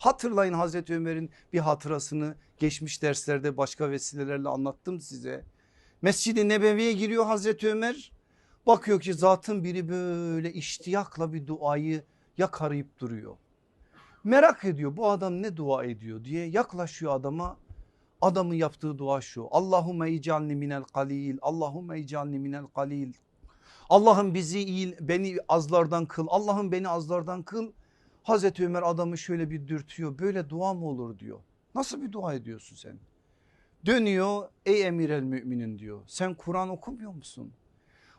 Hatırlayın Hazreti Ömer'in bir hatırasını geçmiş derslerde başka vesilelerle anlattım size. Mescid-i Nebevi'ye giriyor Hazreti Ömer. Bakıyor ki zatın biri böyle iştiyakla bir duayı yakarayıp duruyor. Merak ediyor bu adam ne dua ediyor diye yaklaşıyor adama. Adamın yaptığı dua şu. Allahümme icalni minel kalil. Allahümme icalni minel kalil. Allah'ım bizi iyi, beni azlardan kıl. Allah'ım beni azlardan kıl. Hazreti Ömer adamı şöyle bir dürtüyor. Böyle dua mı olur diyor. Nasıl bir dua ediyorsun sen? Dönüyor ey emir el müminin diyor. Sen Kur'an okumuyor musun?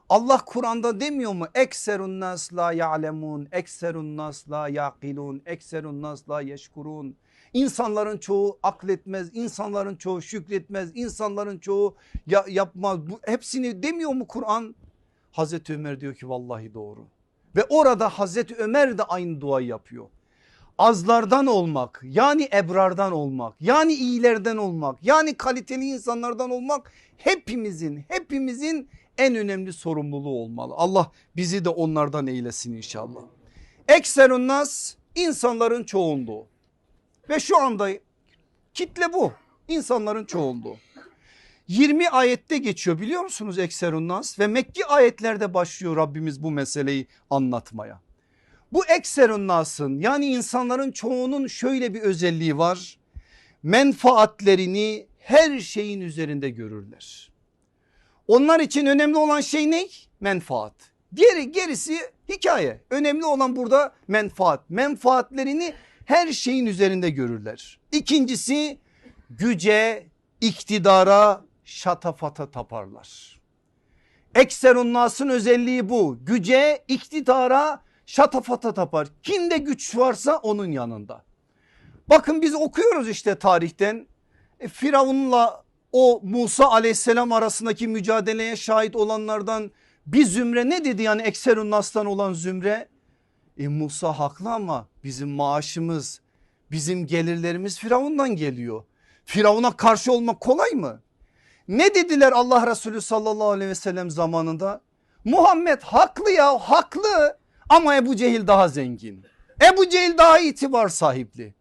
Allah Kur'an'da demiyor mu? Ekserun nas la ya'lemun, ekserun nas la yaqilun, ekserun nas la yeşkurun. İnsanların çoğu akletmez, insanların çoğu şükretmez, insanların çoğu ya, yapmaz. Bu, hepsini demiyor mu Kur'an? Hazreti Ömer diyor ki vallahi doğru. Ve orada Hazreti Ömer de aynı duayı yapıyor. Azlardan olmak yani ebrardan olmak yani iyilerden olmak yani kaliteli insanlardan olmak hepimizin hepimizin en önemli sorumluluğu olmalı. Allah bizi de onlardan eylesin inşallah. Ekserun nas insanların çoğunluğu ve şu anda kitle bu insanların çoğunluğu. 20 ayette geçiyor biliyor musunuz Ekserun nas ve Mekki ayetlerde başlıyor Rabbimiz bu meseleyi anlatmaya. Bu Ekserun nasın yani insanların çoğunun şöyle bir özelliği var. Menfaatlerini her şeyin üzerinde görürler. Onlar için önemli olan şey ne? Menfaat. Diğeri gerisi hikaye. Önemli olan burada menfaat. Menfaatlerini her şeyin üzerinde görürler. İkincisi güce, iktidara, şatafata taparlar. Ekserun nasın özelliği bu. Güce, iktidara, şatafata tapar. Kimde güç varsa onun yanında. Bakın biz okuyoruz işte tarihten. E, Firavun'la o Musa aleyhisselam arasındaki mücadeleye şahit olanlardan bir zümre ne dedi yani Ekserun Nas'tan olan zümre? E Musa haklı ama bizim maaşımız bizim gelirlerimiz Firavun'dan geliyor. Firavun'a karşı olmak kolay mı? Ne dediler Allah Resulü sallallahu aleyhi ve sellem zamanında? Muhammed haklı ya haklı ama Ebu Cehil daha zengin. Ebu Cehil daha itibar sahipli.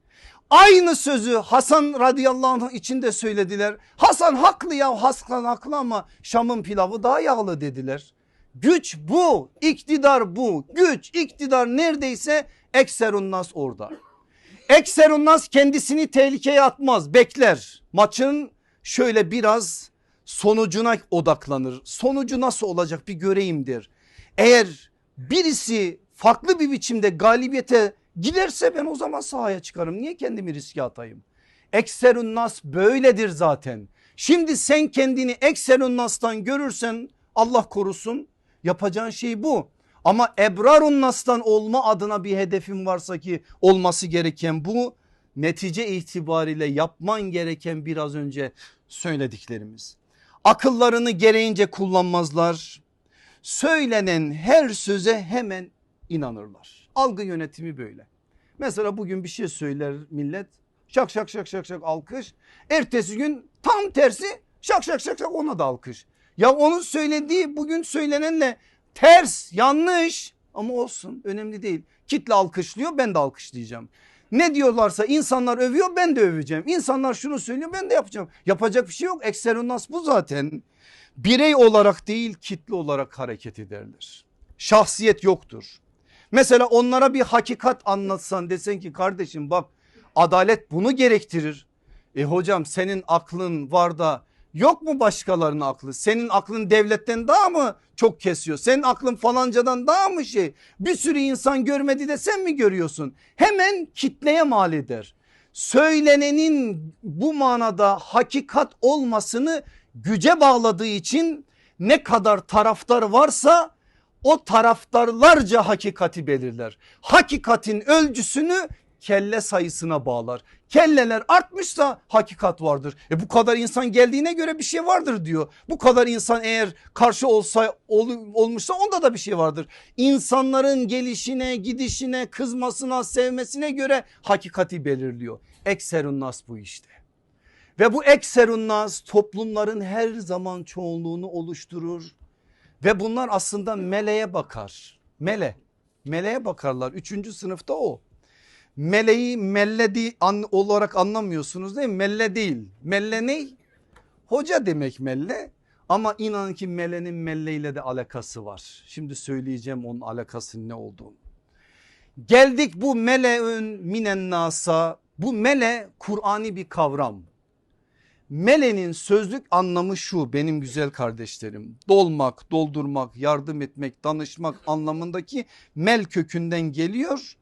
Aynı sözü Hasan radıyallahu anh için de söylediler. Hasan haklı ya Hasan haklı ama Şam'ın pilavı daha yağlı dediler. Güç bu iktidar bu güç iktidar neredeyse ekserun nas orada. Ekserun nas kendisini tehlikeye atmaz bekler maçın şöyle biraz sonucuna odaklanır. Sonucu nasıl olacak bir göreyimdir. Eğer birisi farklı bir biçimde galibiyete giderse ben o zaman sahaya çıkarım. Niye kendimi riske atayım? Ekserun nas böyledir zaten. Şimdi sen kendini ekserun nastan görürsen Allah korusun yapacağın şey bu. Ama ebrarun nastan olma adına bir hedefin varsa ki olması gereken bu netice itibariyle yapman gereken biraz önce söylediklerimiz. Akıllarını gereğince kullanmazlar. Söylenen her söze hemen inanırlar. Algı yönetimi böyle. Mesela bugün bir şey söyler millet şak şak şak şak şak alkış. Ertesi gün tam tersi şak şak şak şak ona da alkış. Ya onun söylediği bugün söylenenle ters yanlış ama olsun önemli değil. Kitle alkışlıyor ben de alkışlayacağım. Ne diyorlarsa insanlar övüyor ben de öveceğim. İnsanlar şunu söylüyor ben de yapacağım. Yapacak bir şey yok. Ekseronas bu zaten. Birey olarak değil kitle olarak hareket ederler. Şahsiyet yoktur. Mesela onlara bir hakikat anlatsan desen ki kardeşim bak adalet bunu gerektirir. E hocam senin aklın var da yok mu başkalarının aklı? Senin aklın devletten daha mı çok kesiyor? Senin aklın falancadan daha mı şey? Bir sürü insan görmedi de sen mi görüyorsun? Hemen kitleye mal eder. Söylenenin bu manada hakikat olmasını güce bağladığı için ne kadar taraftar varsa o taraftarlarca hakikati belirler. Hakikatin ölçüsünü kelle sayısına bağlar. Kelleler artmışsa hakikat vardır. E bu kadar insan geldiğine göre bir şey vardır diyor. Bu kadar insan eğer karşı olsa ol, olmuşsa onda da bir şey vardır. İnsanların gelişine, gidişine, kızmasına, sevmesine göre hakikati belirliyor. Ekserun nas bu işte. Ve bu ekserun nas toplumların her zaman çoğunluğunu oluşturur. Ve bunlar aslında meleğe bakar. Mele. Meleğe bakarlar. Üçüncü sınıfta o. Meleği melle di- an, olarak anlamıyorsunuz değil mi? Melle değil. Melle ne? Hoca demek melle. Ama inanın ki melenin melleyle de alakası var. Şimdi söyleyeceğim onun alakasının ne olduğunu. Geldik bu meleün minen nasa. Bu mele Kur'ani bir kavram. Melenin sözlük anlamı şu benim güzel kardeşlerim. Dolmak, doldurmak, yardım etmek, danışmak anlamındaki mel kökünden geliyor.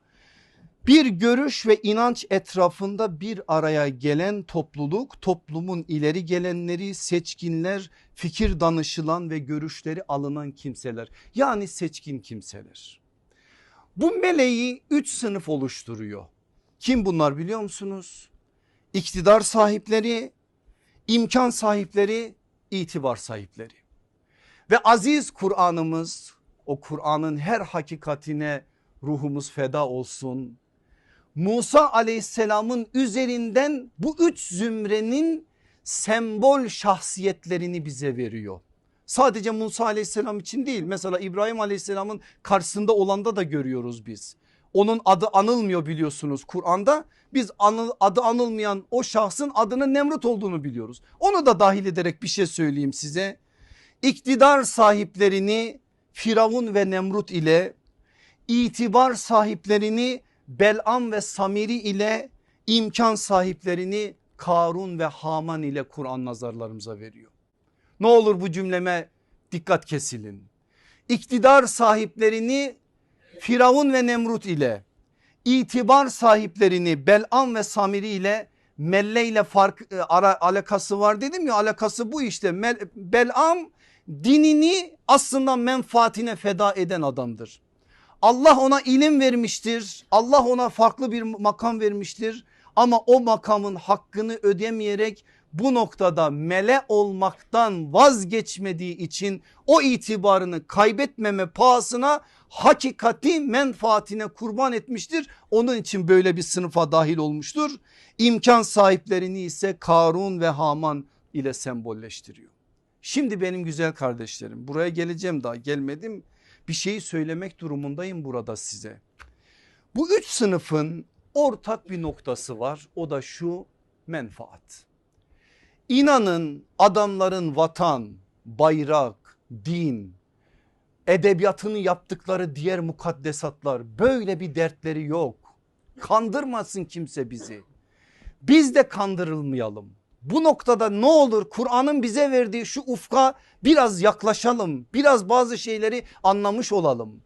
Bir görüş ve inanç etrafında bir araya gelen topluluk, toplumun ileri gelenleri, seçkinler, fikir danışılan ve görüşleri alınan kimseler. Yani seçkin kimseler. Bu meleği üç sınıf oluşturuyor. Kim bunlar biliyor musunuz? İktidar sahipleri, imkan sahipleri, itibar sahipleri. Ve aziz Kur'an'ımız o Kur'an'ın her hakikatine ruhumuz feda olsun. Musa aleyhisselamın üzerinden bu üç zümrenin sembol şahsiyetlerini bize veriyor. Sadece Musa aleyhisselam için değil mesela İbrahim aleyhisselamın karşısında olanda da görüyoruz biz. Onun adı anılmıyor biliyorsunuz Kur'an'da biz adı anılmayan o şahsın adının Nemrut olduğunu biliyoruz. Onu da dahil ederek bir şey söyleyeyim size. İktidar sahiplerini Firavun ve Nemrut ile itibar sahiplerini Belam ve Samiri ile imkan sahiplerini Karun ve Haman ile Kur'an nazarlarımıza veriyor. Ne olur bu cümleme dikkat kesilin. İktidar sahiplerini Firavun ve Nemrut ile itibar sahiplerini Belam ve Samiri ile Melle ile fark e, ara, alakası var dedim ya alakası bu işte Mel, Belam dinini aslında menfaatine feda eden adamdır. Allah ona ilim vermiştir. Allah ona farklı bir makam vermiştir. Ama o makamın hakkını ödemeyerek bu noktada mele olmaktan vazgeçmediği için o itibarını kaybetmeme pahasına hakikati menfaatine kurban etmiştir. Onun için böyle bir sınıfa dahil olmuştur. İmkan sahiplerini ise Karun ve Haman ile sembolleştiriyor. Şimdi benim güzel kardeşlerim buraya geleceğim daha gelmedim bir şeyi söylemek durumundayım burada size. Bu üç sınıfın ortak bir noktası var o da şu menfaat. İnanın adamların vatan, bayrak, din, edebiyatını yaptıkları diğer mukaddesatlar böyle bir dertleri yok. Kandırmasın kimse bizi. Biz de kandırılmayalım. Bu noktada ne olur Kur'an'ın bize verdiği şu ufka biraz yaklaşalım. Biraz bazı şeyleri anlamış olalım.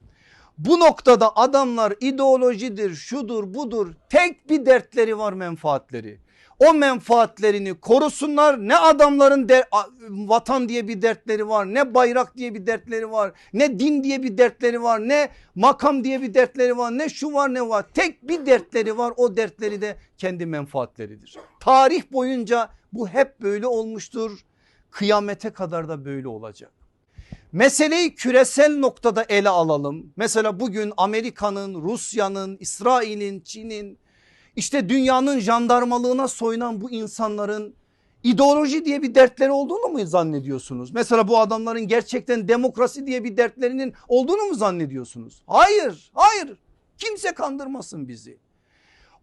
Bu noktada adamlar ideolojidir, şudur, budur. Tek bir dertleri var menfaatleri. O menfaatlerini korusunlar. Ne adamların de, vatan diye bir dertleri var, ne bayrak diye bir dertleri var, ne din diye bir dertleri var, ne makam diye bir dertleri var, ne şu var ne var. Tek bir dertleri var. O dertleri de kendi menfaatleridir. Tarih boyunca bu hep böyle olmuştur. Kıyamete kadar da böyle olacak. Meseleyi küresel noktada ele alalım. Mesela bugün Amerika'nın, Rusya'nın, İsrail'in, Çin'in işte dünyanın jandarmalığına soyunan bu insanların ideoloji diye bir dertleri olduğunu mu zannediyorsunuz? Mesela bu adamların gerçekten demokrasi diye bir dertlerinin olduğunu mu zannediyorsunuz? Hayır, hayır. Kimse kandırmasın bizi.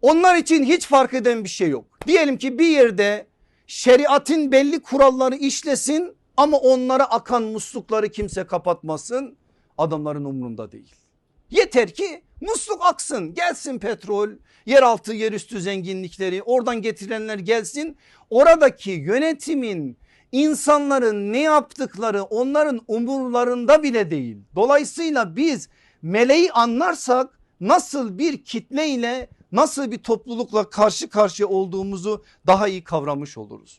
Onlar için hiç fark eden bir şey yok. Diyelim ki bir yerde şeriatın belli kuralları işlesin ama onlara akan muslukları kimse kapatmasın. Adamların umrunda değil. Yeter ki musluk aksın gelsin petrol yeraltı yerüstü zenginlikleri oradan getirenler gelsin. Oradaki yönetimin insanların ne yaptıkları onların umurlarında bile değil. Dolayısıyla biz meleği anlarsak nasıl bir kitle ile nasıl bir toplulukla karşı karşıya olduğumuzu daha iyi kavramış oluruz.